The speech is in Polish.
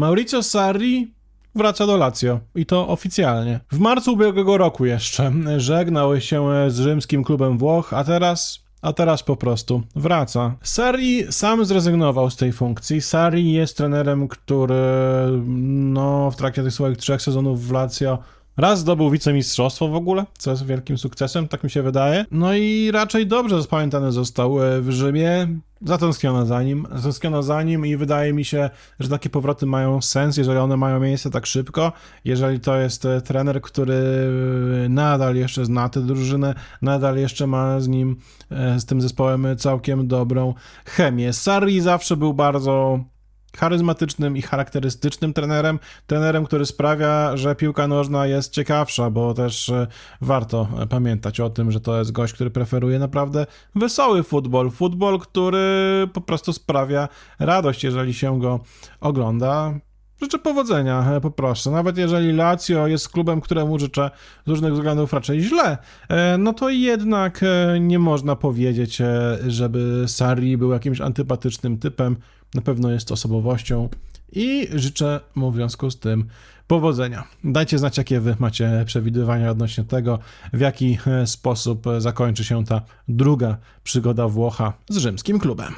Mauricio Sarri wraca do Lazio i to oficjalnie. W marcu ubiegłego roku jeszcze żegnał się z rzymskim klubem Włoch, a teraz a teraz po prostu wraca. Sarri sam zrezygnował z tej funkcji. Sarri jest trenerem, który no, w trakcie tych swoich trzech sezonów w Lazio raz zdobył wicemistrzostwo w ogóle, co jest wielkim sukcesem, tak mi się wydaje. No i raczej dobrze zapamiętany został e, w Rzymie. Zatęskniono za nim, zatęskniono za nim i wydaje mi się, że takie powroty mają sens, jeżeli one mają miejsce tak szybko, jeżeli to jest e, trener, który e, nadal jeszcze zna tę drużynę, nadal jeszcze ma z nim, z tym zespołem całkiem dobrą chemię. Sarri zawsze był bardzo charyzmatycznym i charakterystycznym trenerem, trenerem, który sprawia, że piłka nożna jest ciekawsza, bo też e, warto pamiętać o tym, że to jest gość, który preferuje naprawdę wesoły futbol, futbol, który po prostu sprawia radość, jeżeli się go ogląda. Życzę powodzenia, e, poproszę. Nawet jeżeli Lazio jest klubem, któremu życzę z różnych względów raczej źle, e, no to jednak e, nie można powiedzieć, żeby Sarri był jakimś antypatycznym typem. Na pewno jest osobowością i życzę mu w związku z tym powodzenia. Dajcie znać, jakie wy macie przewidywania odnośnie tego, w jaki sposób zakończy się ta druga przygoda Włocha z rzymskim klubem.